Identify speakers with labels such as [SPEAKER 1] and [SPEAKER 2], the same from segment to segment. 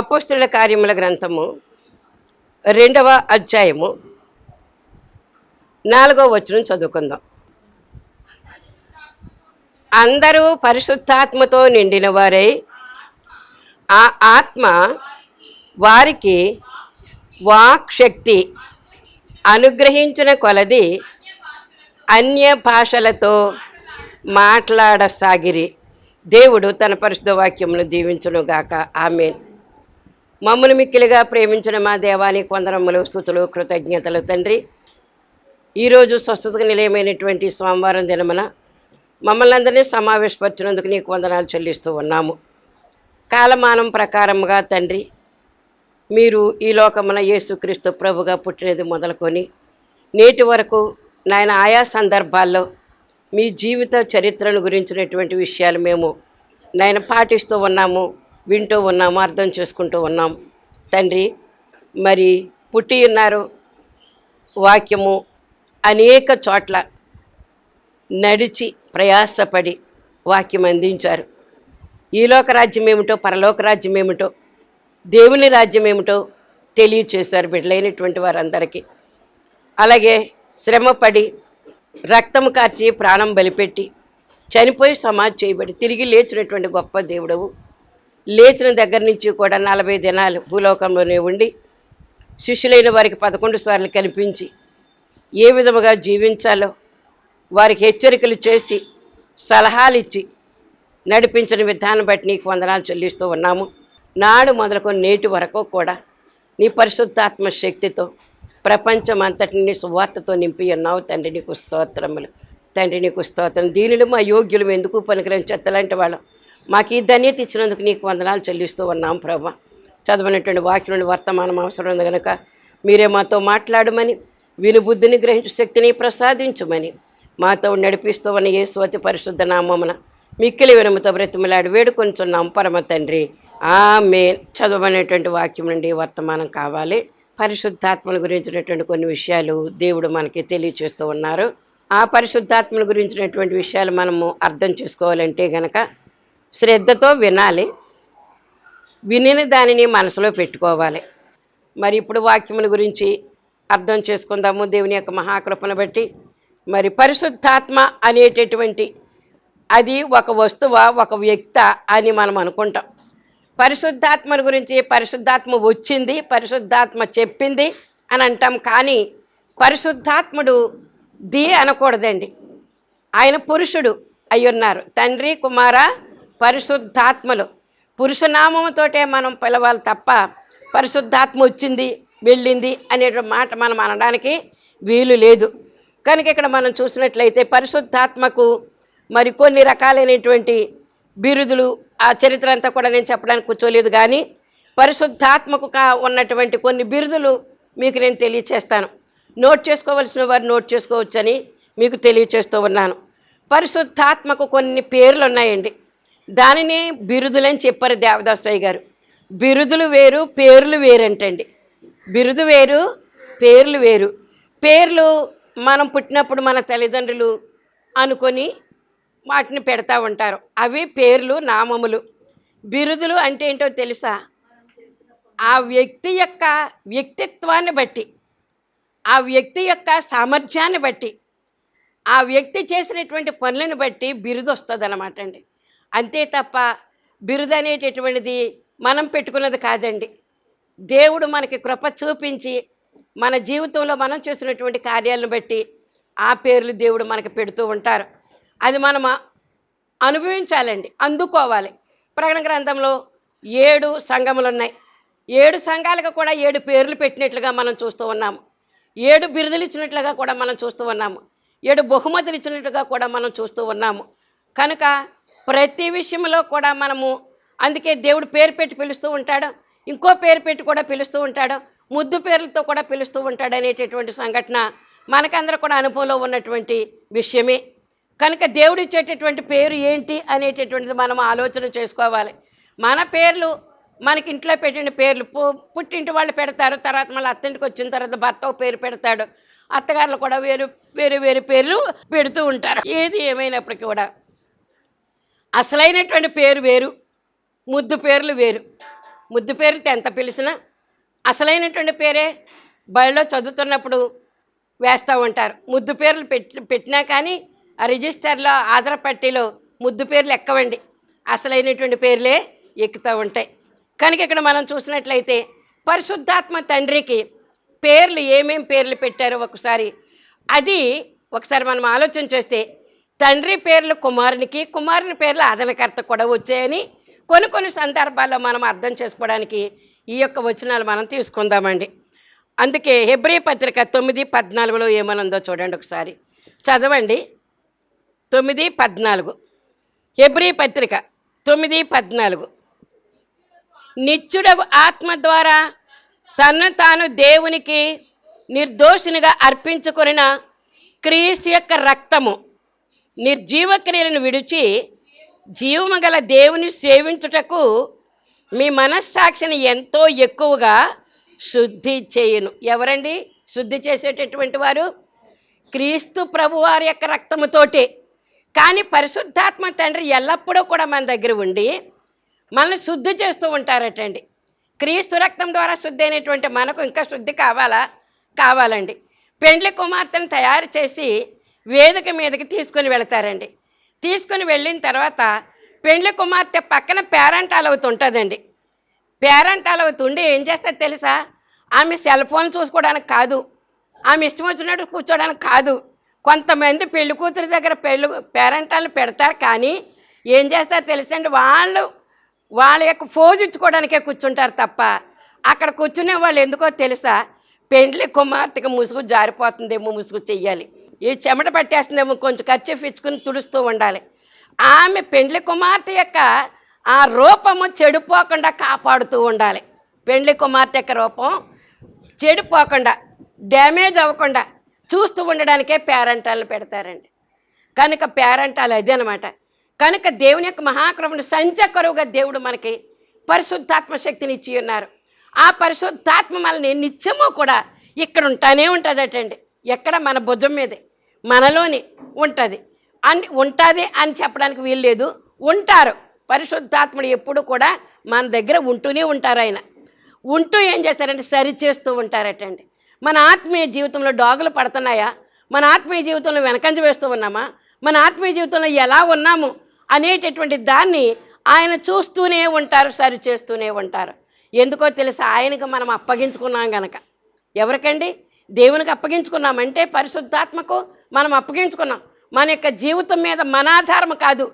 [SPEAKER 1] అపోస్తుల కార్యముల గ్రంథము రెండవ అధ్యాయము నాలుగవ వచనం చదువుకుందాం. అందరూ పరిశుద్ధాత్మతో నిండిన వారై ఆ ఆత్మ వారికి వాక్ శక్తి అనుగ్రహించిన కొలది అన్య భాషలతో మాట్లాడసాగిరి. దేవుడు తన పరిశుద్ధ వాక్యమును దీవించునుగాక. ఆమె మమ్మల్ని మిక్కిలిగా ప్రేమించిన మా దేవానికి కొందరమ్మలు స్థుతులు కృతజ్ఞతలు తండ్రి. ఈరోజు స్వస్థతకు నిలయమైనటువంటి సోమవారం దినమున మమ్మల్ని అందరినీ సమావేశపరిచినందుకు నీకు వందనాలు చెల్లిస్తూ ఉన్నాము. కాలమానం ప్రకారముగా తండ్రి మీరు ఈ లోకమున యేసుక్రీస్తు ప్రభుగా పుట్టినది మొదలుకొని నేటి వరకు నాయన ఆయా సందర్భాల్లో మీ జీవిత చరిత్రను గురించినటువంటి విషయాలు మేము నాయన పాటిస్తూ ఉన్నాము. వింటూ ఉన్నాము అర్థం చేసుకుంటూ ఉన్నాం తండ్రి మరి పుట్టి ఉన్నారు. వాక్యము అనేక చోట్ల నడిచి ప్రయాసపడి వాక్యం అందించారు. ఈలోక రాజ్యం ఏమిటో పరలోక రాజ్యం ఏమిటో దేవుని రాజ్యం ఏమిటో తెలియచేశారు బిడ్డలైనటువంటి వారందరికీ. అలాగే శ్రమపడి రక్తము కార్చి ప్రాణం బలిపెట్టి చనిపోయి సమాధి చేయబడి తిరిగి లేచినటువంటి గొప్ప దేవుడవు లేచిన దగ్గర నుంచి కూడా నలభై దినాలు భూలోకంలోనే ఉండి శిష్యులైన వారికి పదకొండు సార్లు కనిపించి ఏ విధముగా జీవించాలో వారికి హెచ్చరికలు చేసి సలహాలు ఇచ్చి నడిపించిన విధానం బట్టి నీకు వందనాలు చెల్లిస్తూ ఉన్నాము. నాడు మొదలుకొని నేటి వరకు కూడా నీ పరిశుద్ధాత్మ శక్తితో ప్రపంచం అంతటిని సువార్తతో నింపి ఉన్నావు తండ్రి నీకు స్తోత్రములు. తండ్రి నీకు స్తోత్రం. దీనిలో మా యోగ్యులు ఎందుకు పనికిరం చెత్తలాంటి వాళ్ళం? మాకు ఈ ధన్యత ఇచ్చినందుకు నీకు వందనాలు చెల్లిస్తూ ఉన్నాం ప్రభా. చదవనటువంటి వాక్యం నుండి వర్తమానం అవసరం ఉంది కనుక మీరే మాతో మాట్లాడమని విను బుద్ధిని గ్రహించు శక్తిని ప్రసాదించమని మాతో నడిపిస్తూ ఉన్న ఏ స్వతి పరిశుద్ధ నామమున మిక్కిలి వినముతో బ్రతిమలాడి వేడుకొంచున్నాం పరమ తండ్రి. ఆమె చదవనేటువంటి వాక్యం నుండి వర్తమానం కావాలి. పరిశుద్ధాత్మల గురించినటువంటి కొన్ని విషయాలు దేవుడు మనకి తెలియచేస్తూ ఉన్నారు. ఆ పరిశుద్ధాత్మల గురించినటువంటి విషయాలు మనము అర్థం చేసుకోవాలంటే గనక శ్రద్ధతో వినాలి. వినిన దానిని మనసులో పెట్టుకోవాలి. మరి ఇప్పుడు వాక్యముల గురించి అర్థం చేసుకుందాము. దేవుని యొక్క మహాకృపను బట్టి. మరి పరిశుద్ధాత్మ అనేటటువంటి అది ఒక వస్తువ ఒక వ్యక్త అని మనం అనుకుంటాం. పరిశుద్ధాత్మని గురించి పరిశుద్ధాత్మ వచ్చింది పరిశుద్ధాత్మ చెప్పింది అని అంటాం. కానీ పరిశుద్ధాత్ముడు ది అనకూడదండి. ఆయన పురుషుడు అయ్యున్నారు. తండ్రి కుమార పరిశుద్ధాత్మలు. పురుషనామముతోటే మనం పిలవాలి తప్ప పరిశుద్ధాత్మ వచ్చింది వెళ్ళింది అనే మాట మనం అనడానికి వీలు లేదు. కనుక ఇక్కడ మనం చూసినట్లయితే పరిశుద్ధాత్మకు మరి కొన్ని రకాలైనటువంటి బిరుదులు ఆ చరిత్ర అంతా కూడా నేను చెప్పడానికి కూర్చోలేదు కానీ పరిశుద్ధాత్మకు ఉన్నటువంటి కొన్ని బిరుదులు మీకు నేను తెలియచేస్తాను. నోట్ చేసుకోవలసిన వారు నోట్ చేసుకోవచ్చని మీకు తెలియచేస్తూ ఉన్నాను. పరిశుద్ధాత్మకు కొన్ని పేర్లు ఉన్నాయండి. దానిని బిరుదులని చెప్పారు దేవదాసయ్య గారు. బిరుదులు వేరు పేర్లు వేరంటండి. బిరుదు వేరు పేర్లు వేరు. పేర్లు మనం పుట్టినప్పుడు మన తల్లిదండ్రులు అనుకొని వాటిని పెడతా ఉంటారు. అవి పేర్లు నామములు. బిరుదులు అంటే ఏంటో తెలుసా? ఆ వ్యక్తి యొక్క వ్యక్తిత్వాన్ని బట్టి ఆ వ్యక్తి యొక్క సామర్థ్యాన్ని బట్టి ఆ వ్యక్తి చేసినటువంటి పనులను బట్టి బిరుదు వస్తుంది అన్నమాట అండి. అంతే తప్ప బిరుదు అనేటటువంటిది మనం పెట్టుకున్నది కాదండి. దేవుడు మనకి కృప చూపించి మన జీవితంలో మనం చేసినటువంటి కార్యాలను బట్టి ఆ పేర్లు దేవుడు మనకు పెడుతూ ఉంటారు. అది మనం అనుభవించాలండి అందుకోవాలి. ప్రకటన గ్రంథంలో ఏడు సంఘములు ఉన్నాయి ఏడు సంఘాలకు కూడా ఏడు పేర్లు పెట్టినట్లుగా మనం చూస్తూ ఉన్నాము. ఏడు బిరుదులు ఇచ్చినట్లుగా కూడా మనం చూస్తూ ఉన్నాము. ఏడు బహుమతులు ఇచ్చినట్లుగా కూడా మనం చూస్తూ ఉన్నాము. కనుక ప్రతి విషయంలో కూడా మనము అందుకే దేవుడు పేరు పెట్టి పిలుస్తూ ఉంటాడు. ఇంకో పేరు పెట్టి కూడా పిలుస్తూ ఉంటాడు. ముద్దు పేర్లతో కూడా పిలుస్తూ ఉంటాడు అనేటటువంటి సంఘటన మనకందరూ కూడా అనుభవంలో ఉన్నటువంటి విషయమే. కనుక దేవుడు ఇచ్చేటటువంటి పేరు ఏంటి అనేటటువంటిది మనం ఆలోచన చేసుకోవాలి. మన పేర్లు మనకి ఇంట్లో పెట్టిన పేర్లు పు- పుట్టింటి వాళ్ళు పెడతారు తర్వాత మళ్ళీ అత్తింటికి వచ్చిన తర్వాత భర్త పేరు పెడతాడు. అత్తగారులు కూడా వేరు వేరు వేరు పేర్లు పెడుతూ ఉంటారు. ఏది ఏమైనప్పటికీ కూడా అసలైనటువంటి పేరు వేరు ముద్దు పేర్లు వేరు. ముద్దు పేరుతో ఎంత పిలిచినా అసలైనటువంటి పేరే బడిలో చదువుతున్నప్పుడు వేస్తూ ఉంటారు ముద్దు పేర్లు పెట్టి పెట్టినా కానీ ఆ రిజిస్టర్లో ఆధార పట్టీలో ముద్దు పేర్లు ఎక్కవండి. అసలైనటువంటి పేర్లే ఎక్కుతూ ఉంటాయి. కనుక ఇక్కడ మనం చూసినట్లయితే పరిశుద్ధాత్మ తండ్రికి పేర్లు ఏమేం పేర్లు పెట్టారో ఒకసారి అది ఒకసారి మనం ఆలోచన చేస్తే తండ్రి పేర్లు కుమారునికి కుమారుని పేర్లు ఆదరణకర్త కూడా వచ్చాయని కొన్ని కొన్ని సందర్భాల్లో మనం అర్థం చేసుకోవడానికి ఈ యొక్క వచనాలు మనం తీసుకుందామండి. అందుకే హెబ్రీ పత్రిక తొమ్మిది పద్నాలుగులో ఏమనుందో చూడండి ఒకసారి. చదవండి. తొమ్మిది పద్నాలుగు. హెబ్రీ పత్రిక తొమ్మిది పద్నాలుగు. నిత్యుడగు ఆత్మ ద్వారా తన్ను తాను దేవునికి నిర్దోషినిగా అర్పించుకున్న క్రీస్తు యొక్క రక్తము నిర్జీవక్రియలను విడిచి జీవము గల దేవుని సేవించుటకు మీ మనస్సాక్షిని ఎంతో ఎక్కువగా శుద్ధి చేయును. ఎవరండి? శుద్ధి చేసేటటువంటి వారు? క్రీస్తు ప్రభువారి యొక్క రక్తముతోటే. కానీ పరిశుద్ధాత్మ తండ్రి ఎల్లప్పుడూ కూడా మన దగ్గర ఉండి మనల్ని శుద్ధి చేస్తూ ఉంటారటండి. క్రీస్తు రక్తం ద్వారా శుద్ధి అయినటువంటి మనకు ఇంకా శుద్ధి కావాలా? కావాలండి. పెండ్లి కుమార్తెను తయారు చేసి వేదిక మీదకి తీసుకొని వెళతారండి. తీసుకొని వెళ్ళిన తర్వాత పెండ్లి కుమార్తె పక్కన పేరెంటాలు అవుతుంటుందండి పేరెంటాలు అవుతుండి ఏం చేస్తారు తెలుసా? ఆమె సెల్ ఫోన్ చూసుకోవడానికి కాదు. ఆమె ఇష్టం వచ్చినట్టు కూర్చోడానికి కాదు. కొంతమంది పెళ్ళి కూతురు దగ్గర పెళ్ళి పేరెంటాలు పెడతారు కానీ ఏం చేస్తారు తెలుసండి? వాళ్ళు వాళ్ళ యొక్క ఫోజు ఇచ్చుకోవడానికే కూర్చుంటారు తప్ప అక్కడ కూర్చునే వాళ్ళు ఎందుకో తెలుసా? పెండ్లి కుమార్తెకి ముసుగు జారిపోతుందేమో ముసుగు చెయ్యాలి. ఈ చెమట పట్టేస్తుందేమో కొంచెం ఖర్చు ఇచ్చుకుని తుడుస్తూ ఉండాలి. ఆమె పెండ్లి కుమార్తె యొక్క ఆ రూపము చెడిపోకుండా కాపాడుతూ ఉండాలి. పెండ్లి కుమార్తె యొక్క రూపం చెడిపోకుండా డ్యామేజ్ అవ్వకుండా చూస్తూ ఉండడానికే పేరెంటాలను పెడతారండి. కనుక పేరెంటాలు అదే అనమాట కనుక దేవుని యొక్క మహాకృపను సంచకరువుగా దేవుడు మనకి పరిశుద్ధాత్మ శక్తిని ఇచ్చి ఉన్నారు. ఆ పరిశుద్ధాత్మ మనల్ని నిత్యము కూడా ఇక్కడ ఉంటానే ఉంటుందటండి. ఎక్కడ? మన భుజం మీదే. మనలోని ఉంటుంది. అని ఉంటుంది అని చెప్పడానికి వీలు లేదు. ఉంటారు. పరిశుద్ధాత్ముడు ఎప్పుడు కూడా మన దగ్గర ఉంటూనే ఉంటారు ఆయన. ఉంటూ ఏం చేస్తారంటే సరి చేస్తూ ఉంటారటండి. మన ఆత్మీయ జీవితంలో డాగులు పడుతున్నాయా? మన ఆత్మీయ జీవితంలో వెనకంజ వేస్తూ ఉన్నామా? మన ఆత్మీయ జీవితంలో ఎలా ఉన్నాము? అనేటటువంటి దాన్ని ఆయన చూస్తూనే ఉంటారు సరి చేస్తూనే ఉంటారు. ఎందుకో తెలుసా? ఆయనకు మనం అప్పగించుకున్నాం గనక. ఎవరికండి? దేవునికి అప్పగించుకున్నామంటే పరిశుద్ధాత్మకు మనం అప్పగించుకున్నాం. మన యొక్క జీవితం మీద మన ఆధారం కాదు.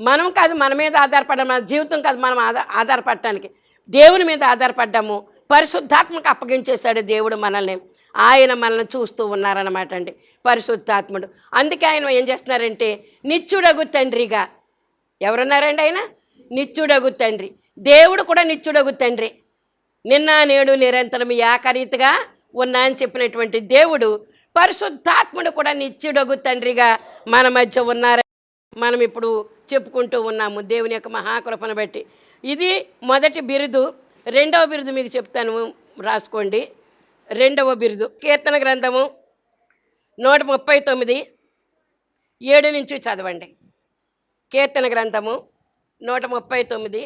[SPEAKER 1] మనం కాదు మన మీద ఆధారపడడం మన జీవితం కాదు మనం ఆధార ఆధారపడటానికి. దేవుని మీద ఆధారపడ్డాము పరిశుద్ధాత్మకు అప్పగించేశాడు దేవుడు మనల్ని. ఆయన మనల్ని చూస్తూ ఉన్నారన్నమాట అండి పరిశుద్ధాత్ముడు. అందుకే ఆయన ఏం చేస్తున్నారంటే నిత్యుడగు తండ్రిగా. ఎవరున్నారండి ఆయన? నిత్యుడగు తండ్రి. దేవుడు కూడా నిత్యుడగు తండ్రి. నిన్న నేడు నిరంతరం ఏకరీతిగా ఉన్నా అని చెప్పినటువంటి దేవుడు పరిశుద్ధాత్ముడు కూడా నిత్యుడగు తండ్రిగా మన మధ్య ఉన్నారని మనం ఇప్పుడు చెప్పుకుంటూ ఉన్నాము దేవుని యొక్క మహాకృపను బట్టి. ఇది మొదటి బిరుదు. రెండవ బిరుదు మీకు చెప్తాను రాసుకోండి. రెండవ బిరుదు. కీర్తన గ్రంథము నూట ముప్పై తొమ్మిది ఏడు నుంచి చదవండి. కీర్తన గ్రంథము నూట ముప్పై తొమ్మిది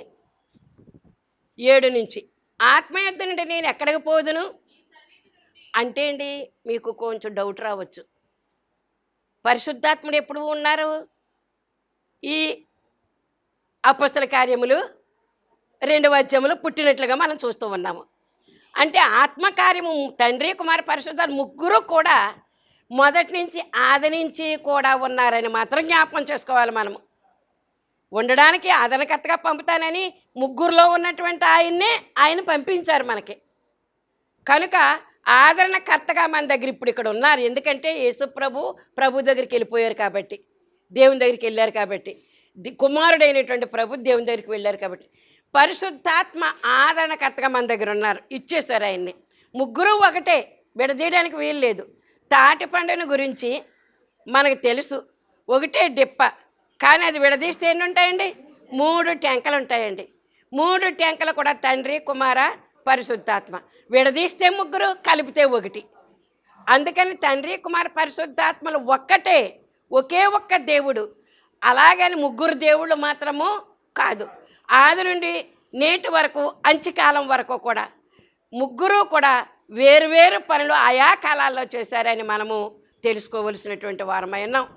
[SPEAKER 1] ఏడు నుంచి. ఆత్మయుద్ధ నుండి నేను ఎక్కడికి పోదును? అంటే అండి మీకు కొంచెం డౌట్ రావచ్చు. పరిశుద్ధాత్ముడు ఎప్పుడు ఉన్నారు? ఈ అపస్తుల కార్యములు రెండు అధ్యాయములు పుట్టినట్లుగా మనం చూస్తూ ఉన్నాము. అంటే ఆత్మకార్యము తండ్రి కుమార్ పరిశుద్ధాలు ముగ్గురు కూడా మొదటి నుంచి ఆది నుంచి కూడా ఉన్నారని మాత్రం జ్ఞాపకం చేసుకోవాలి మనము. ఉండడానికి ఆదరణకర్తగా పంపుతానని ముగ్గురులో ఉన్నటువంటి ఆయన్నే ఆయన పంపించారు మనకి. కనుక ఆదరణకర్తగా మన దగ్గర ఇప్పుడు ఇక్కడ ఉన్నారు. ఎందుకంటే యేసుప్రభు ప్రభు దగ్గరికి వెళ్ళిపోయారు కాబట్టి దేవుని దగ్గరికి వెళ్ళారు కాబట్టి కుమారుడైనటువంటి ప్రభు దేవుని దగ్గరికి వెళ్ళారు కాబట్టి పరిశుద్ధాత్మ ఆదరణకర్తగా మన దగ్గర ఉన్నారు. ఇచ్చేశారు ఆయన్ని. ముగ్గురు ఒకటే విడదీయడానికి వీలు లేదు. తాటి పండుగను గురించి మనకు తెలుసు. ఒకటే డిప్ప కానీ అది విడదీస్తే ఎన్ని ఉంటాయండి మూడు టెంకలు ఉంటాయండి. మూడు టెంకలు కూడా తండ్రి కుమార పరిశుద్ధాత్మ. విడదీస్తే ముగ్గురు కలిపితే ఒకటి. అందుకని తండ్రి కుమార్ పరిశుద్ధాత్మలు ఒక్కటే ఒకే ఒక్క దేవుడు. అలాగని ముగ్గురు దేవుళ్ళు మాత్రము కాదు. ఆది నుండి నేటి వరకు అంచికాలం వరకు కూడా ముగ్గురు కూడా వేరువేరు పనులు ఆయా కాలాల్లో చేశారని మనము తెలుసుకోవలసినటువంటి వారమై ఉన్నాం.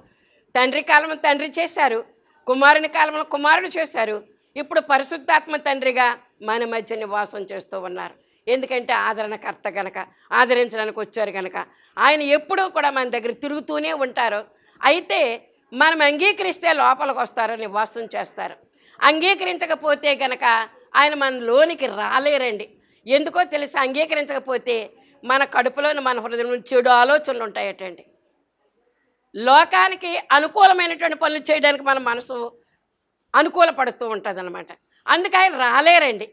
[SPEAKER 1] తండ్రి కాలం తండ్రి చేశారు. కుమారుని కాలంలో కుమారుడు చేశారు. ఇప్పుడు పరిశుద్ధాత్మ తండ్రిగా మన మధ్య నివాసం చేస్తూ ఉన్నారు. ఎందుకంటే ఆదరణకర్త గనక ఆదరించడానికి వచ్చారు గనక ఆయన ఎప్పుడూ కూడా మన దగ్గర తిరుగుతూనే ఉంటారు. అయితే మనం అంగీకరిస్తే లోపలికి వస్తారు నివాసం చేస్తారు. అంగీకరించకపోతే గనక ఆయన మన లోనికి రాలేరండి. ఎందుకో తెలిసి? అంగీకరించకపోతే మన కడుపులోని మన హృదయం చెడు ఆలోచనలు ఉంటాయటండి. లోకానికి అనుకూలమైనటువంటి పనులు చేయడానికి మన మనసు అనుకూలపడుతూ ఉంటుంది అనమాట అందుకే ఆయన రాలేరండి.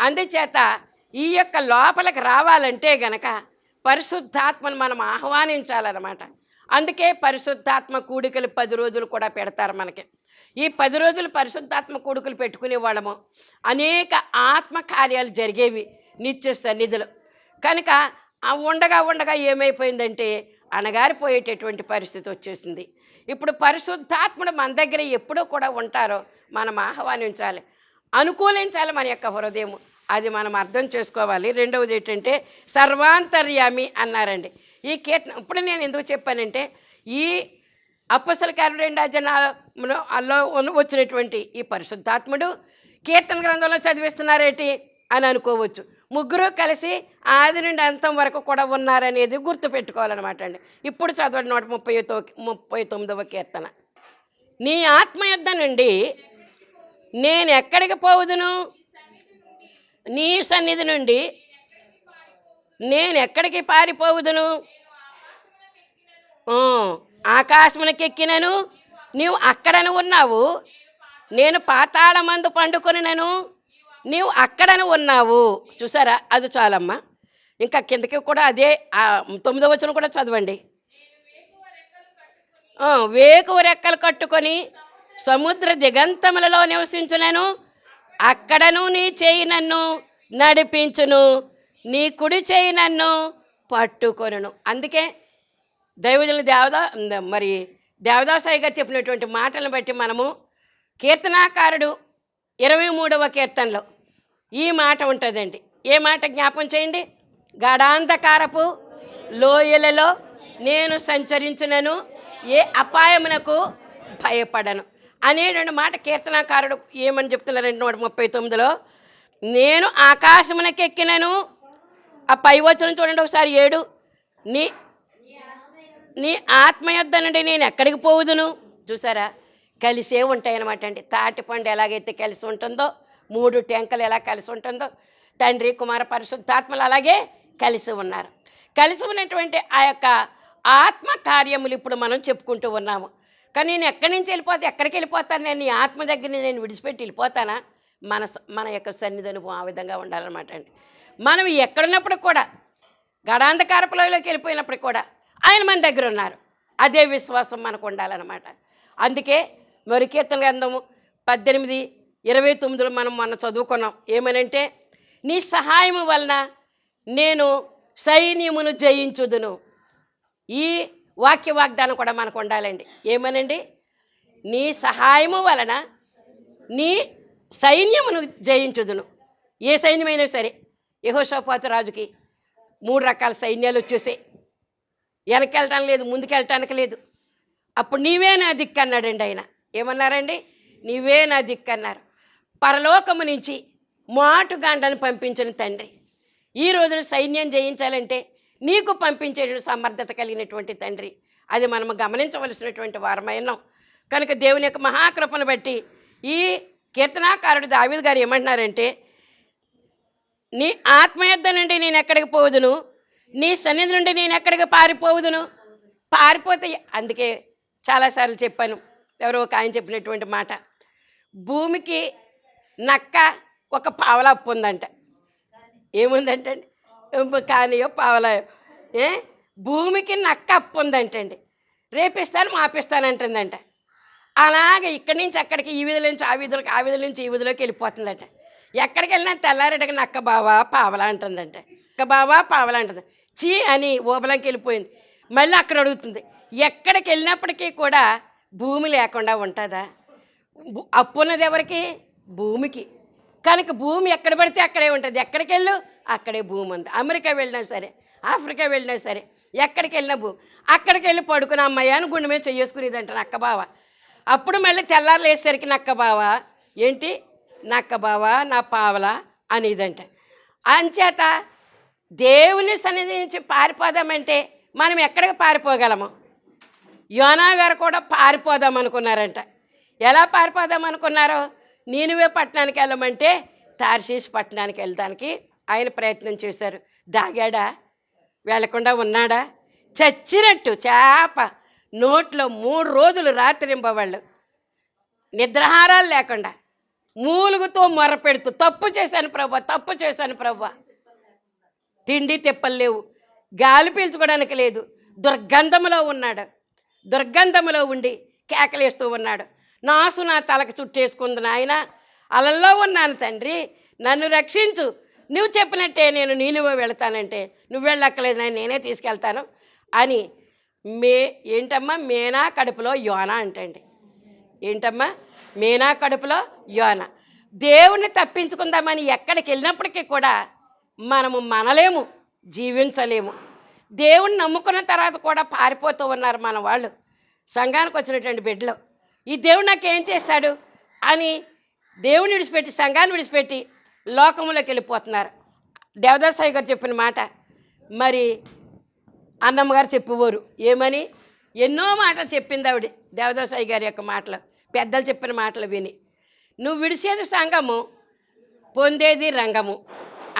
[SPEAKER 1] అందుచేత ఈ యొక్క లోపలికి రావాలంటే గనక పరిశుద్ధాత్మను మనం ఆహ్వానించాలన్నమాట. అందుకే పరిశుద్ధాత్మ కూడికలు పది రోజులు కూడా పెడతారు మనకి. ఈ పది రోజులు పరిశుద్ధాత్మ కూడుకులు పెట్టుకునే వాళ్ళము అనేక ఆత్మ కార్యాలు జరిగేవి నిత్య సన్నిధులు. కనుక ఉండగా ఉండగా ఏమైపోయిందంటే అణగారిపోయేటటువంటి పరిస్థితి వచ్చేసింది. ఇప్పుడు పరిశుద్ధాత్ముడు మన దగ్గర ఎప్పుడూ కూడా ఉంటారో మనం ఆహ్వానించాలి. అనుకూలించాలి మన యొక్క హృదయం. అది మనం అర్థం చేసుకోవాలి. రెండవది ఏంటంటే సర్వాంతర్యామి అన్నారండి. ఈ కీర్తన ఇప్పుడు నేను ఎందుకు చెప్పానంటే ఈ అప్పసల కార్య రెండా జనాల్లో వచ్చినటువంటి ఈ పరిశుద్ధాత్ముడు కీర్తన గ్రంథంలో చదివిస్తున్నారేటి అని అనుకోవచ్చు. ముగ్గురు కలిసి ఆది నుండి అంతం వరకు కూడా ఉన్నారనేది గుర్తుపెట్టుకోవాలన్నమాట అండి. ఇప్పుడు చదవండి నూట ముప్పై ముప్పై తొమ్మిదవ కీర్తన. నీ ఆత్మ యుద్ధ నుండి నేను ఎక్కడికి పోవుదును? నీ సన్నిధి నుండి నేను ఎక్కడికి పారిపోవుదును? ఆకాశమునకెక్కినను నీవు అక్కడను ఉన్నావు. నేను పాతాళమందు పండుకొనినను నీవు అక్కడను ఉన్నావు. చూసారా? అది చాలమ్మా. ఇంకా కిందకి కూడా అదే తొమ్మిదో వచ్చిన కూడా చదవండి. వేకువ రెక్కలు కట్టుకొని సముద్ర దిగంతములలో నివసించునను. అక్కడను నీ చేయి నన్ను నడిపించును. నీ కుడి చేయి నన్ను పట్టుకొనును. అందుకే దైవజనులు దేవదా మరి దేవదాసాయి గారు చెప్పినటువంటి మాటలను బట్టి మనము కీర్తనాకారుడు ఇరవై మూడవ కీర్తనలో ఈ మాట ఉంటుందండి. ఏ మాట జ్ఞాపం చేయండి? గడాంధకారపు లోయలలో నేను సంచరించునను ఏ అపాయమునకు భయపడను. అనేటువంటి మాట కీర్తనాకారుడు ఏమని చెప్తున్నారండి నూట ముప్పై తొమ్మిదిలో? నేను ఆకాశమునకెక్కినను ఆ పై వచనం చూడండి ఒకసారి ఏడు. నీ నీ ఆత్మ యొద్ద నుండి నేను ఎక్కడికి పోవుదును? చూసారా? కలిసే ఉంటాయన్నమాట అండి. తాటిపండు ఎలాగైతే కలిసి ఉంటుందో మూడు టెంకలు ఎలా కలిసి ఉంటుందో తండ్రి కుమార పరిశుద్ధాత్మలు అలాగే కలిసి ఉన్నారు. కలిసి ఉన్నటువంటి ఆ యొక్క ఆత్మ కార్యములు ఇప్పుడు మనం చెప్పుకుంటూ ఉన్నాము. కానీ నేను ఎక్కడి నుంచి వెళ్ళిపోతే ఎక్కడికి వెళ్ళిపోతాను? నేను నీ ఆత్మ దగ్గర నేను విడిచిపెట్టి వెళ్ళిపోతానా? మన స- మన యొక్క సన్నిధి అనుభవం ఆ విధంగా ఉండాలన్నమాట అండి. మనం ఎక్కడున్నప్పుడు కూడా గడాంధకారపులోకి వెళ్ళిపోయినప్పుడు కూడా ఆయన మన దగ్గర ఉన్నారు. అదే విశ్వాసం మనకు ఉండాలన్నమాట. అందుకే మరి కీర్తన గ్రంథము పద్దెనిమిది ఇరవై తొమ్మిదిలో మనం మొన్న చదువుకున్నాం. ఏమనంటే నీ సహాయము వలన నేను సైన్యమును జయించుదును. ఈ వాక్య వాగ్దానం కూడా మనకు ఉండాలండి. ఏమనండి? నీ సహాయము వలన నీ సైన్యమును జయించుదును. ఏ సైన్యమైనా సరే యహోషోపాతు రాజుకి మూడు రకాల సైన్యాలు వచ్చేసాయి వెనకెళ్ళటం లేదు ముందుకెళ్ళటానికి లేదు. అప్పుడు నీవే నా దిక్కు అన్నాడండి ఆయన. ఏమన్నారండి? నీవే నా దిక్కు అన్నారు. పరలోకము నుంచి మాటుగాండను పంపించిన తండ్రి. ఈ రోజున సైన్యం జయించాలంటే నీకు పంపించే సమర్థత కలిగినటువంటి తండ్రి. అది మనం గమనించవలసినటువంటి వారమైనాం. కనుక దేవుని యొక్క మహాకృపను బట్టి ఈ కీర్తనాకారుడు దావిద్ గారు ఏమంటున్నారంటే నీ ఆత్మయుద్ధ నుండి నేను ఎక్కడికి పోదును నీ సన్నిధి నుండి నేను ఎక్కడికి పారిపోవుదును? పారిపోతే అందుకే చాలాసార్లు చెప్పాను ఎవరో ఒక ఆయన చెప్పినటువంటి మాట. భూమికి నక్క ఒక పావలా అప్పు ఉందంట ఏముందంటే కానియో పావలాయో. ఏ? భూమికి నక్క అప్పు ఉందంటండి. రేపిస్తాను మాపిస్తానంటుందంట అలాగే ఇక్కడి నుంచి అక్కడికి ఈ విధుల నుంచి ఆ విధులకు ఆ విధుల నుంచి ఈ విధులోకి వెళ్ళిపోతుందట. ఎక్కడికి వెళ్ళినా తెల్లారేటకి నక్క బావా పావలా అంటుందంట. నక్క బావా పావలా అంటుంది. చీ అని ఓబలంకి వెళ్ళిపోయింది. మళ్ళీ అక్కడ అడుగుతుంది ఎక్కడికి వెళ్ళినప్పటికీ కూడా భూమి లేకుండా ఉంటుందా? అప్పు ఉన్నది ఎవరికి? భూమికి. కనుక భూమి ఎక్కడ పడితే అక్కడే ఉంటుంది. ఎక్కడికి వెళ్ళు? అక్కడే భూమి ఉంది. అమెరికా వెళ్ళినా సరే ఆఫ్రికా వెళ్ళినా సరే ఎక్కడికి వెళ్ళినా భూమి అక్కడికి వెళ్ళి పడుకుని అమ్మాయి అని గుండె మీద చేసుకునేది అంట నక్క బావ. అప్పుడు మళ్ళీ తెల్లారు లేసేసరికి నక్క బావ ఏంటి? నక్క బావ నా పావల? అనేదంట. అంచేత దేవుని సన్నిధి నుంచి పారిపోదామంటే మనం ఎక్కడికి పారిపోగలము? యోనా గారు కూడా పారిపోదాం అనుకున్నారంట. ఎలా పారిపోదాం అనుకున్నారో? నీనువే పట్టణానికి వెళ్ళమంటే తార్షీస్ పట్టణానికి వెళ్ళడానికి ఆయన ప్రయత్నం చేశారు. దాగాడా? వెళ్ళకుండా ఉన్నాడా? చచ్చినట్టు చేప నోట్లో మూడు రోజులు రాత్రింపవాళ్ళు నిద్రాహారాలు లేకుండా మూలుగుతో మొరపెడుతూ తప్పు చేశాను ప్రభా తప్పు చేశాను ప్రభా. తిండి తిప్పలు లేవు గాలి పీల్చుకోవడానికి లేదు దుర్గంధములో ఉన్నాడు దుర్గంధములో ఉండి కేకలేస్తూ ఉన్నాడు. నాసు నా తలకు చుట్టేసుకుంది నాయన అలల్లో ఉన్నాను తండ్రి నన్ను రక్షించు నువ్వు చెప్పినట్టే నేను నీనువ వెళతానంటే నువ్వు వెళ్ళక్కలేదు నేను నేనే తీసుకెళ్తాను అని మే ఏంటమ్మా? మేనా కడుపులో యోన అంటండి. ఏంటమ్మా? మీనా కడుపులో యోన. దేవుణ్ణి తప్పించుకుందామని ఎక్కడికి వెళ్ళినప్పటికీ కూడా మనము మనలేము జీవించలేము. దేవుణ్ణి నమ్ముకున్న తర్వాత కూడా పారిపోతూ ఉన్నారు మన వాళ్ళు. సంఘానికి వచ్చినటువంటి బిడ్డలు. ఈ దేవుడు నాకేం చేస్తాడు అని దేవుని విడిచిపెట్టి సంఘాన్ని విడిచిపెట్టి లోకంలోకి వెళ్ళిపోతున్నారు దేవదాసాయి గారు చెప్పిన మాట మరి అన్నమ్మ గారు చెప్పేవారు ఏమని? ఎన్నో మాటలు చెప్పింది ఆవిడ దేవదాసాయి గారి యొక్క మాటలు పెద్దలు చెప్పిన మాటలు విని. నువ్వు విడిచేది సంఘము పొందేది రంగము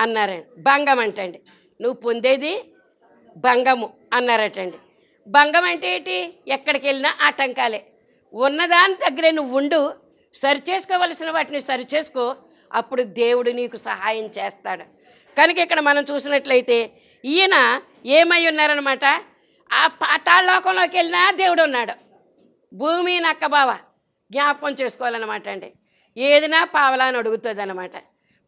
[SPEAKER 1] అన్నారండి భంగం అంటండి. నువ్వు పొందేది భంగము అన్నారటండి. భంగం అంటే ఏంటి? ఎక్కడికి వెళ్ళినా ఆటంకాలే. ఉన్నదాని దగ్గరే నువ్వు ఉండు సరి చేసుకోవలసిన వాటిని సరి చేసుకో అప్పుడు దేవుడు నీకు సహాయం చేస్తాడు. కనుక ఇక్కడ మనం చూసినట్లయితే ఈయన ఏమై ఉన్నారనమాట ఆ పాతాళలోకంలోకి వెళ్ళినా దేవుడు ఉన్నాడు. భూమి నక్కబావ జ్ఞాపకం చేసుకోవాలన్నమాట అండి. ఏదినా పావలా అని అడుగుతుంది అనమాట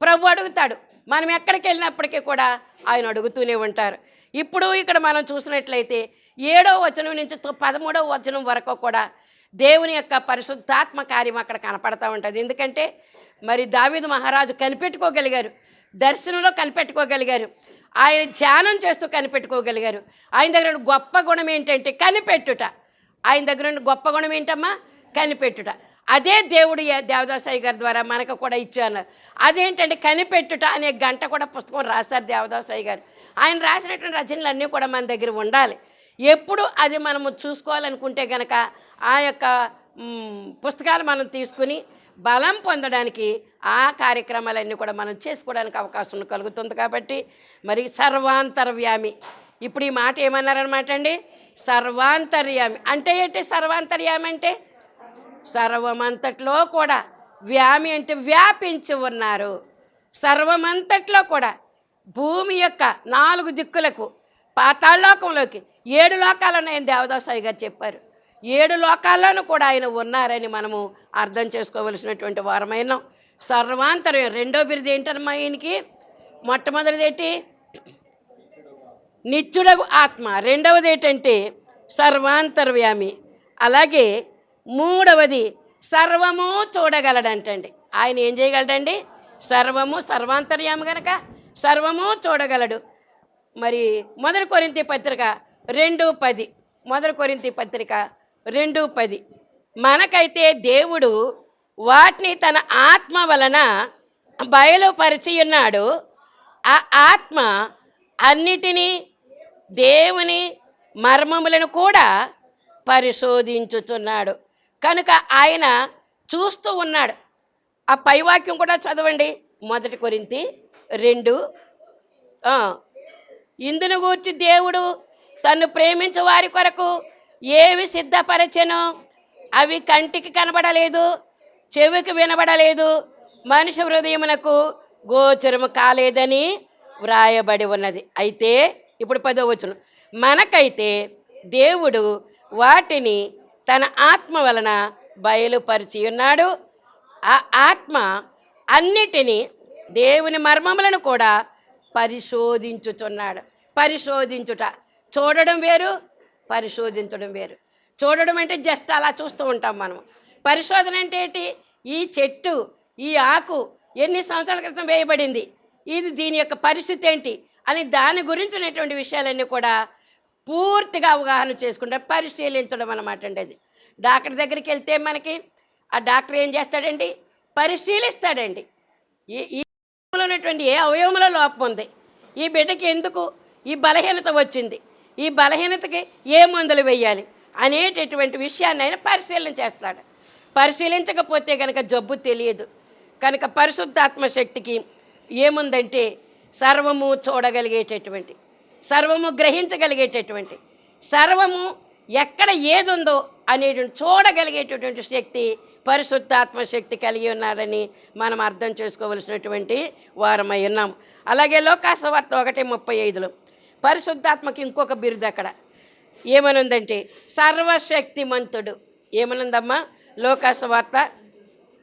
[SPEAKER 1] ప్రభు అడుగుతాడు. మనం ఎక్కడికి వెళ్ళినప్పటికీ కూడా ఆయన అడుగుతూనే ఉంటారు. ఇప్పుడు ఇక్కడ మనం చూసినట్లయితే ఏడో వచనం నుంచి తొ- పదమూడవ వచనం వరకు కూడా దేవుని యొక్క పరిశుద్ధాత్మ కార్యం అక్కడ కనపడతా ఉంటుంది. ఎందుకంటే మరి దావీదు మహారాజు కనిపెట్టుకోగలిగారు. దర్శనంలో కనిపెట్టుకోగలిగారు. ఆయన ధ్యానం చేస్తూ కనిపెట్టుకోగలిగారు. ఆయన దగ్గర గొప్ప గుణం ఏంటంటే కనిపెట్టుట. ఆయన దగ్గర గొప్ప గుణం ఏంటమ్మా? కనిపెట్టుట. అదే దేవుడు దేవదాసాయి గారి ద్వారా మనకు కూడా ఇచ్చాను. అదేంటంటే కనిపెట్టుట అనే గంట కూడా పుస్తకం రాశారు దేవదాసాయి గారు. ఆయన రాసినటువంటి రచనలు అన్నీ కూడా మన దగ్గర ఉండాలి. ఎప్పుడు అది మనము చూసుకోవాలనుకుంటే గనక ఆ యొక్క పుస్తకాలు మనం తీసుకుని బలం పొందడానికి ఆ కార్యక్రమాలన్నీ కూడా మనం చేసుకోవడానికి అవకాశం కలుగుతుంది కాబట్టి మరి సర్వాంతర్యామి. ఇప్పుడు ఈ మాట ఏమన్నారనమాట అండి? సర్వాంతర్యామి. అంటే ఏంటి సర్వాంతర్యామి అంటే? సర్వమంతట్లో కూడా వ్యామి అంటే వ్యాపించి ఉన్నారు. సర్వమంతట్లో కూడా భూమి యొక్క నాలుగు దిక్కులకు పాతాళలోకంలోకి ఏడు లోకాలు ఉన్నాయని దేవదాసాయి గారు చెప్పారు. ఏడు లోకాల్లోనూ కూడా ఆయన ఉన్నారని మనము అర్థం చేసుకోవలసినటువంటి వారమైన సర్వాంతరం రెండో బిరిది ఏంటమ్మా ఈయనకి? మొట్టమొదటిది ఏంటి? నిత్యుడగు ఆత్మ. రెండవది ఏంటంటే సర్వాంతర్వ్యామి. అలాగే మూడవది సర్వము చూడగలడంటండి. ఆయన ఏం చేయగలడండి? సర్వము సర్వాంతర్యామి గనక సర్వము చూడగలడు. మరి మొదటి కొరింతి పత్రిక రెండు పది. మొదటి కొరింతి పత్రిక రెండు పది. మనకైతే దేవుడు వాటిని తన ఆత్మ వలన బయలుపరిచి ఉన్నాడు ఆ ఆత్మ అన్నిటినీ దేవుని మర్మములను కూడా పరిశోధించుతున్నాడు కనుక ఆయన చూస్తూ ఉన్నాడు. ఆ పైవాక్యం కూడా చదవండి. మొదటి కొరింతి రెండు. ఇందును గూర్చి దేవుడు తను ప్రేమించు వారి కొరకు ఏవి సిద్ధపరచెనో అవి కంటికి కనబడలేదు చెవికి వినబడలేదు మనిషి హృదయమునకు గోచరము కాలేదని వ్రాయబడి ఉన్నది. అయితే ఇప్పుడు పదో వచ్చును మనకైతే దేవుడు వాటిని తన ఆత్మ వలన బయలుపరిచి ఉన్నాడు. ఆ ఆత్మ అన్నిటినీ దేవుని మర్మములను కూడా పరిశోధించుచున్నాడు. పరిశోధించుట. చూడడం వేరు పరిశోధించడం వేరు. చూడడం అంటే జస్ట్ అలా చూస్తూ ఉంటాం మనం పరిశోధన అంటే ఏంటి? ఈ చెట్టు ఈ ఆకు ఎన్ని సంవత్సరాల క్రితం వేయబడింది? ఇది దీని యొక్క పరిస్థితి ఏంటి? అని దాని గురించినటువంటి విషయాలన్నీ కూడా పూర్తిగా అవగాహన చేసుకుంటారు పరిశీలించడం అన్నమాట అండి అది. డాక్టర్ దగ్గరికి వెళ్తే మనకి ఆ డాక్టర్ ఏం చేస్తాడండి? పరిశీలిస్తాడండి. ఈ ఈ ఉన్నటువంటి ఏ అవయవంలో లోపం ఉంది? ఈ బిడ్డకి ఎందుకు ఈ బలహీనత వచ్చింది? ఈ బలహీనతకి ఏ మందులు వేయాలి అనేటటువంటి విషయాన్ని ఆయన పరిశీలన చేస్తాడు. పరిశీలించకపోతే కనుక జబ్బు తెలియదు. కనుక పరిశుద్ధాత్మ శక్తికి ఏముందంటే సర్వము చూడగలిగేటటువంటి సర్వము గ్రహించగలిగేటటువంటి సర్వము ఎక్కడ ఏది ఉందో అనేది చూడగలిగేటటువంటి శక్తి పరిశుద్ధాత్మ శక్తి కలిగి ఉన్నారని మనం అర్థం చేసుకోవలసినటువంటి వారమై ఉన్నాం. అలాగే లోకాసవార్త ఒకటి ముప్పై ఐదులో పరిశుద్ధాత్మకి ఇంకొక బిరుదు అక్కడ. ఏమనుందంటే సర్వశక్తిమంతుడు. ఏమనుందమ్మా? లోకాసవార్త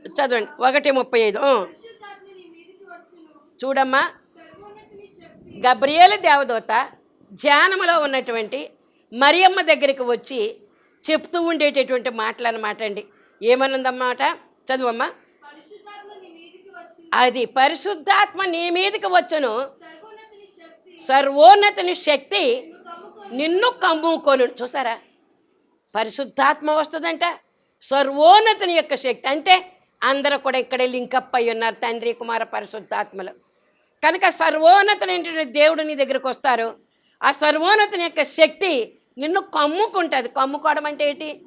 [SPEAKER 1] చదవండి. ఒకటి ముప్పై ఐదు. చూడమ్మా. గబ్రియేలు దేవదూత ధ్యానములో ఉన్నటువంటి మరియమ్మ దగ్గరికి వచ్చి చెప్తూ ఉండేటటువంటి మాటలు అనమాట అండి. ఏమనుందన్నమాట? చదువమ్మా. అది పరిశుద్ధాత్మ నీ మీదకి వచ్చును. సర్వోన్నతుని శక్తి నిన్ను కమ్ముకొను చూసారా? పరిశుద్ధాత్మ వస్తుందంట. సర్వోన్నతుని యొక్క శక్తి. అంటే అందరూ కూడా ఇక్కడే లింకప్ అయి ఉన్నారు తండ్రి కుమార పరిశుద్ధాత్మలు. కనుక సర్వోన్నతునైనటువంటి దేవుడు నీ దగ్గరకు వస్తారు. ఆ సర్వోన్నతుని యొక్క శక్తి నిన్ను కమ్ముకుంటుంది. కమ్ముకోవడం అంటే ఏంటి?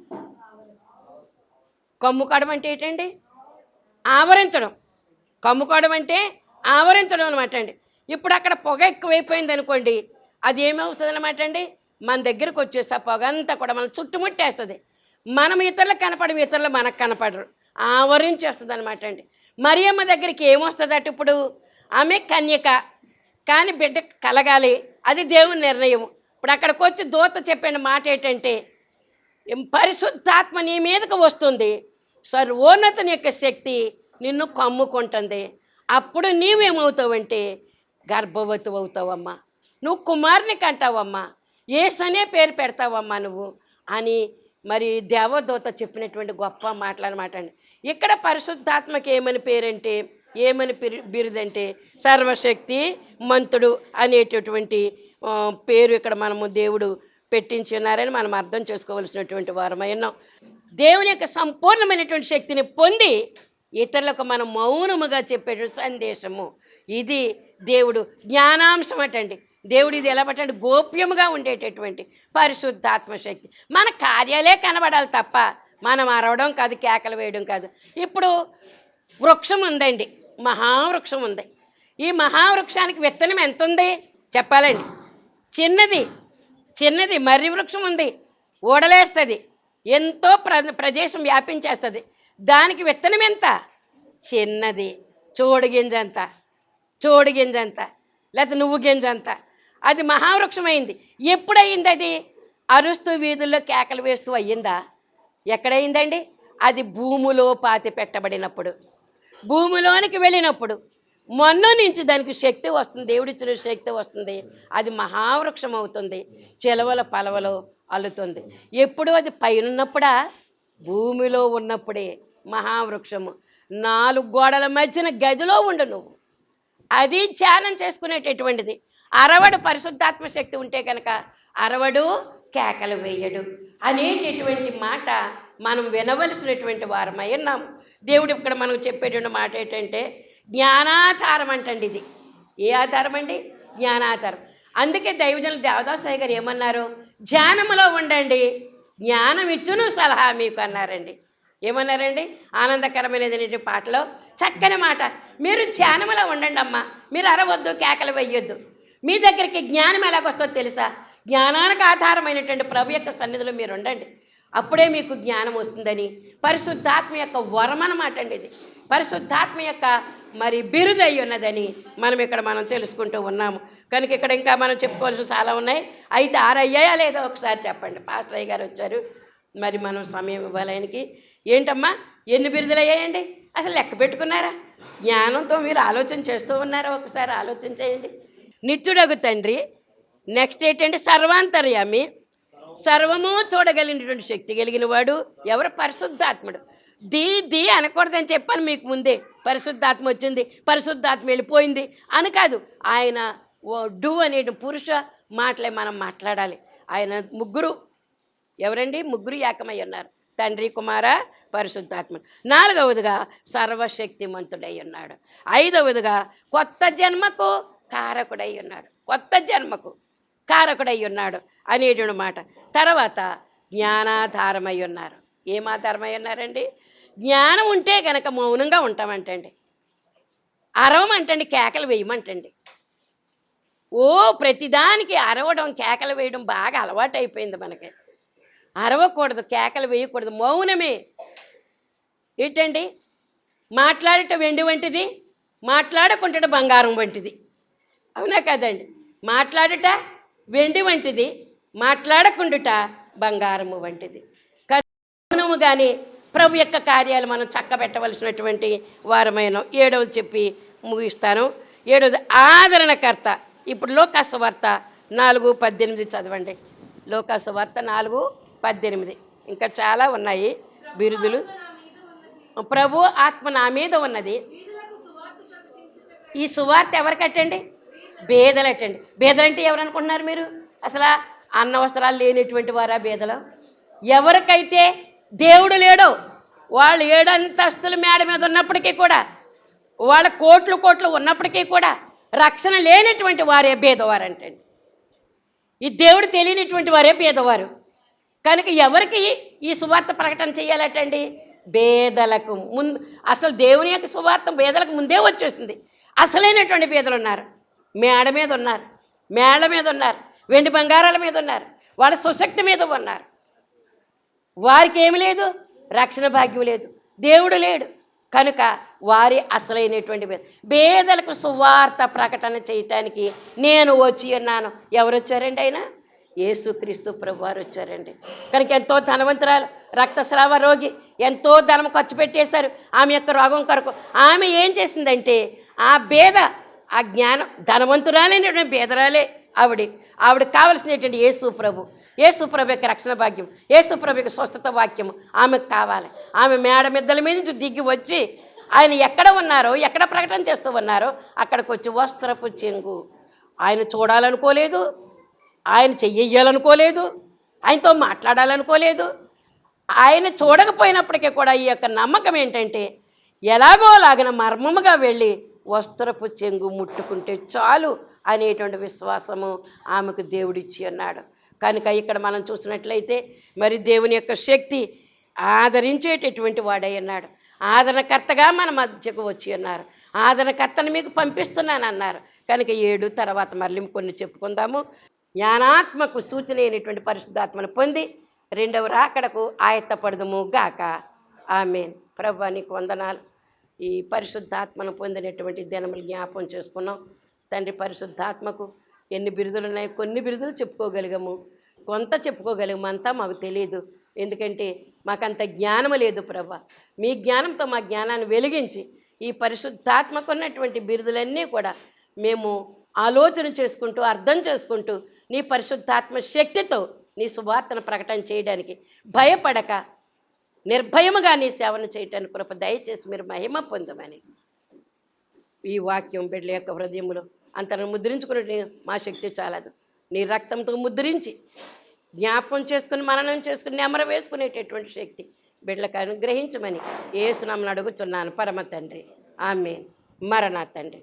[SPEAKER 1] కమ్ముకోవడం అంటే ఏంటండి? ఆవరించడం. కమ్ముకోవడం అంటే ఆవరించడం అనమాట అండి. ఇప్పుడు అక్కడ పొగ ఎక్కువైపోయింది అనుకోండి అది ఏమవుతుంది అనమాట అండి? మన దగ్గరకు వచ్చేసి ఆ పొగ అంతా కూడా మనం చుట్టుముట్టేస్తుంది. మనం ఇతరులకు కనపడం ఇతరులు మనకు కనపడరు. ఆవరించేస్తుంది అనమాట అండి. మరియమ్మ దగ్గరికి ఏమొస్తుంది అటు ఇప్పుడు? ఆమె కన్యక. కానీ బిడ్డ కలగాలి అది దేవుని నిర్ణయం ఇప్పుడు అక్కడికి వచ్చి దూత చెప్పిన మాట ఏంటంటే పరిశుద్ధాత్మ నీ మీదకు వస్తుంది. సర్వోన్నతుని యొక్క శక్తి నిన్ను కమ్ముకుంటుంది. అప్పుడు నీవేమవుతావంటే గర్భవతి అవుతావమ్మా నువ్వు కుమారుని కంటావమ్మా. ఏసనే పేరు పెడతావమ్మా నువ్వు అని మరి దేవదూత చెప్పినటువంటి గొప్ప మాటలన్నమాట అండి. ఇక్కడ పరిశుద్ధాత్మకి ఏమని పేరంటే ఏమని బిరుదంటే సర్వశక్తి మంతుడు అనేటటువంటి పేరు ఇక్కడ మనము దేవుడు పెట్టించి ఉన్నారని మనం అర్థం చేసుకోవలసినటువంటి వారమై ఉన్నాం. దేవుని యొక్క సంపూర్ణమైనటువంటి శక్తిని పొంది ఇతరులకు మనం మౌనముగా చెప్పేట సందేశము. ఇది దేవుడు జ్ఞానాంశం అటండి. దేవుడు ఇది ఎలా పట్టండి? గోప్యముగా ఉండేటటువంటి పరిశుద్ధాత్మ శక్తి. మన కార్యాలే కనబడాలి తప్ప మనం అరవడం కాదు కేకలు వేయడం కాదు. ఇప్పుడు వృక్షం ఉందండి. మహావృక్షం ఉంది. ఈ మహావృక్షానికి విత్తనం ఎంత ఉంది? చెప్పాలండి. చిన్నది చిన్నది మర్రి వృక్షం ఉంది. ఓడలేస్తుంది. ఎంతో ప్ర ప్రదేశం వ్యాపించేస్తుంది. దానికి విత్తనం ఎంత? చిన్నది. చోడు గింజ అంత చోడు గింజ అంత లేకపోతే నువ్వు గింజ అంత అది మహావృక్షమైంది. ఎప్పుడయింది అది అరుస్తూ వీధుల్లో కేకలు వేస్తూ అయ్యిందా? ఎక్కడైందండి అది భూమిలో పాతి పెట్టబడినప్పుడు. భూమిలోనికి వెళ్ళినప్పుడు. మొన్న నుంచి దానికి శక్తి వస్తుంది. దేవుడిచ్చిన శక్తి వస్తుంది. అది మహావృక్షం అవుతుంది చెలవల పలవలో అల్లుతుంది. ఎప్పుడు అది పైనన్నప్పుడా? భూమిలో ఉన్నప్పుడే. మహావృక్షము. నాలుగు గోడల మధ్యన గదిలో ఉండు నువ్వు. అది ధ్యానం చేసుకునేటటువంటిది. అరవడు పరిశుద్ధాత్మ శక్తి ఉంటే కనుక అరవడు కేకలు వేయడు. అనేటటువంటి మాట మనం వినవలసినటువంటి వారమై ఉన్నాం దేవుడు ఇక్కడ మనకు చెప్పేటువంటి మాట ఏంటంటే జ్ఞానాధారం అంటండి ఇది. ఏ ఆధారం అండి? జ్ఞానాధారం. అందుకే దైవజనులు దేవదాసాయి గారు ఏమన్నారు? ధ్యానములో ఉండండి. జ్ఞానం ఇచ్చును సలహా మీకు అన్నారండి. ఏమన్నారండి? ఆనందకరమైనటువంటి పాటలో చక్కని మాట. మీరు ధ్యానములో ఉండండి అమ్మా. మీరు అరవద్దు కేకలు వేయొద్దు. మీ దగ్గరికి జ్ఞానం ఎలాగొస్తుందో తెలుసా? జ్ఞానానికి ఆధారమైనటువంటి ప్రభు యొక్క సన్నిధిలో మీరు ఉండండి అప్పుడే మీకు జ్ఞానం వస్తుందని. పరిశుద్ధాత్మ యొక్క వరం అన్నమాట అండి ఇది. పరిశుద్ధాత్మ యొక్క మరి బిరుదై ఉన్నదని మనం ఇక్కడ మనం తెలుసుకుంటూ ఉన్నాము. కనుక ఇక్కడ ఇంకా మనం చెప్పుకోవాల్సిన చాలా ఉన్నాయి. అయితే ఆరయ్యాయా లేదో? ఒకసారి చెప్పండి. పాస్టర్ అయ్య గారు వచ్చారు. మరి మనం సమయం ఇవ్వాలయనికి ఏంటమ్మా? ఎన్ని బిరుదులు అయ్యాయండి అసలు లెక్క పెట్టుకున్నారా? జ్ఞానంతో మీరు ఆలోచన చేస్తూ ఉన్నారా? ఒకసారి ఆలోచన చేయండి. నిత్యుడగు తండ్రి నెక్స్ట్ ఏంటంటే సర్వాంతర్యామి. సర్వము చూడగలిగినటువంటి శక్తి కలిగిన వాడు ఎవరు? పరిశుద్ధాత్ముడు. దీ ది అనకూడదని చెప్పాను మీకు ముందే. పరిశుద్ధాత్మ వచ్చింది పరిశుద్ధాత్మ వెళ్ళిపోయింది అని కాదు. ఆయన ఓ డు అనే పురుష మాటలే మనం మాట్లాడాలి. ఆయన ముగ్గురు ఎవరండి? ముగ్గురు ఏకమై ఉన్నారు. తండ్రి కుమార పరిశుద్ధాత్మ. నాలుగవదిగా సర్వశక్తిమంతుడై ఉన్నాడు. ఐదవదిగా కొత్త జన్మకు కారకుడై ఉన్నాడు. కొత్త జన్మకు కారకుడై ఉన్నాడు అనేటువంటి మాట. తర్వాత జ్ఞానాధారమై ఉన్నారు. ఏమాధారమై ఉన్నారండి? జ్ఞానం ఉంటే కనుక మౌనంగా ఉంటామంటండి. అరవమంటండి కేకలు వేయమంటండి. ఓ ప్రతిదానికి అరవడం కేకలు వేయడం బాగా అలవాటు అయిపోయింది మనకి. అరవకూడదు కేకలు వేయకూడదు మౌనమే. ఏంటండి? మాట్లాడట వెండి వంటిది మాట్లాడకుంటట బంగారం వంటిది. అవునా కదండి? మాట్లాడట వెండి వంటిది మాట్లాడకుండుట బంగారము వంటిది. మౌనము కానీ ప్రభు యొక్క కార్యాలు మనం చక్కబెట్టవలసినటువంటి వారమైన ఏడవది చెప్పి ముగిస్తాను. ఏడవది ఆదరణకర్త. ఇప్పుడు లోకాసు వార్త నాలుగు పద్దెనిమిది చదవండి. లోకాసు వార్త నాలుగు పద్దెనిమిది. ఇంకా చాలా ఉన్నాయి బిరుదులు. ప్రభు ఆత్మ నా మీద ఉన్నది. ఈ సువార్త ఎవరికట్టండి బేదలటండి. బేదలంటే ఎవరు అనుకుంటున్నారు మీరు? అసలు అన్న వస్త్రాలు లేనిటువంటి వారా బేదలు? ఎవరికైతే దేవుడు లేడో వాళ్ళు ఏడంతస్తుల మేడ మీద ఉన్నప్పటికీ కూడా వాళ్ళ కోట్లు కోట్లు ఉన్నప్పటికీ కూడా రక్షణ లేనటువంటి వారే భేదవారంటండి ఈ దేవుడు తెలియనటువంటి వారే భేదవారు కనుక ఎవరికి ఈ సువార్త ప్రకటన చేయాలటండి? బేదలకు. ముందు అసలు దేవుని యొక్క సువార్త బేదలకు ముందే వచ్చేసింది. అసలైనటువంటి బేదలు ఉన్నారు. మేడ మీద ఉన్నారు. మేళ్ళ మీద ఉన్నారు. వెండి బంగారాల మీద ఉన్నారు. వాళ్ళ సుశక్తి మీద ఉన్నారు. వారికి ఏమి లేదు? రక్షణ భాగ్యం లేదు. దేవుడు లేడు. కనుక వారి అసలైనటువంటి బేద బేదలకు సువార్త ప్రకటన చేయటానికి నేను వచ్చి ఉన్నాను. ఎవరు వచ్చారండి ఆయన? యేసుక్రీస్తు ప్రభువారు వచ్చారండి. కనుక ఎంతో ధనవంతురాలు రక్తస్రావ రోగి ఎంతో ధనం ఖర్చు పెట్టేశారు. ఆమె యొక్క రోగం కొరకు ఆమె ఏం చేసిందంటే ఆ బేద ఆ జ్ఞానం ధనవంతురాలైనటువంటి బేదరాలే ఆవిడ. ఆవిడకి కావలసినటువంటి యేసు ప్రభు. యేసు ప్రభు యొక్క రక్షణ భాగ్యం యేసు ప్రభు యొక్క స్వస్థత వాక్యం ఆమెకు కావాలి. ఆమె మేడ మిద్దల మీద నుంచి దిగి వచ్చి ఆయన ఎక్కడ ఉన్నారో ఎక్కడ ప్రకటన చేస్తూ ఉన్నారో అక్కడికి వచ్చి వస్త్రపు చెంగు. ఆయన చూడాలనుకోలేదు ఆయన చెయ్యాలనుకోలేదు ఆయనతో మాట్లాడాలనుకోలేదు. ఆయన చూడకపోయినప్పటికీ కూడా ఈ యొక్క నమ్మకం ఏంటంటే ఎలాగోలాగిన మర్మముగా వెళ్ళి వస్త్రపు చెంగు ముట్టుకుంటే చాలు అనేటువంటి విశ్వాసము ఆమెకు దేవుడిచ్చి అన్నాడు. కనుక ఇక్కడ మనం చూసినట్లయితే మరి దేవుని యొక్క శక్తి ఆదరించేటటువంటి వాడై ఉన్నాడు ఆదరణకర్తగా మన మధ్యకు వచ్చి ఉన్నారు ఆదరణకర్తను మీకు పంపిస్తున్నాను అన్నారు కనుక ఏడు తర్వాత మళ్ళీ కొన్ని చెప్పుకుందాము. జ్ఞానాత్మకు సూచన పరిశుద్ధాత్మను పొంది రెండవ రాకడకు ఆయత్తపడదుము గాక. ఆమెన్. ప్రభు నీకు వందనాలు. ఈ పరిశుద్ధాత్మను పొందినటువంటి దినములు జ్ఞాపం చేసుకున్నాం. తండ్రి పరిశుద్ధాత్మకు ఎన్ని బిరుదులు ఉన్నాయి కొన్ని బిరుదులు చెప్పుకోగలిగాము. కొంత చెప్పుకోగలిగాము అంతా మాకు తెలియదు ఎందుకంటే మాకంత జ్ఞానం లేదు ప్రభ. మీ జ్ఞానంతో మా జ్ఞానాన్ని వెలిగించి ఈ పరిశుద్ధాత్మకు ఉన్నటువంటి బిరుదులన్నీ కూడా మేము ఆలోచన చేసుకుంటూ అర్థం చేసుకుంటూ నీ పరిశుద్ధాత్మ శక్తితో నీ సువార్తను ప్రకటన చేయడానికి భయపడక నిర్భయముగా నీ సేవను చేయటానికి కృప దయచేసి మీరు మహిమ పొందమని. ఈ వాక్యం బిడ్డల యొక్క హృదయములో అంతను ముద్రించుకునే మా శక్తి చాలదు. నీ రక్తంతో ముద్రించి జ్ఞాపకం చేసుకుని మననం చేసుకుని నెమర వేసుకునేటటువంటి శక్తి బిడ్డలకు అనుగ్రహించమని ఏసునామని అడుగుతున్నాను పరమ తండ్రి. ఆమె మరణ తండ్రి.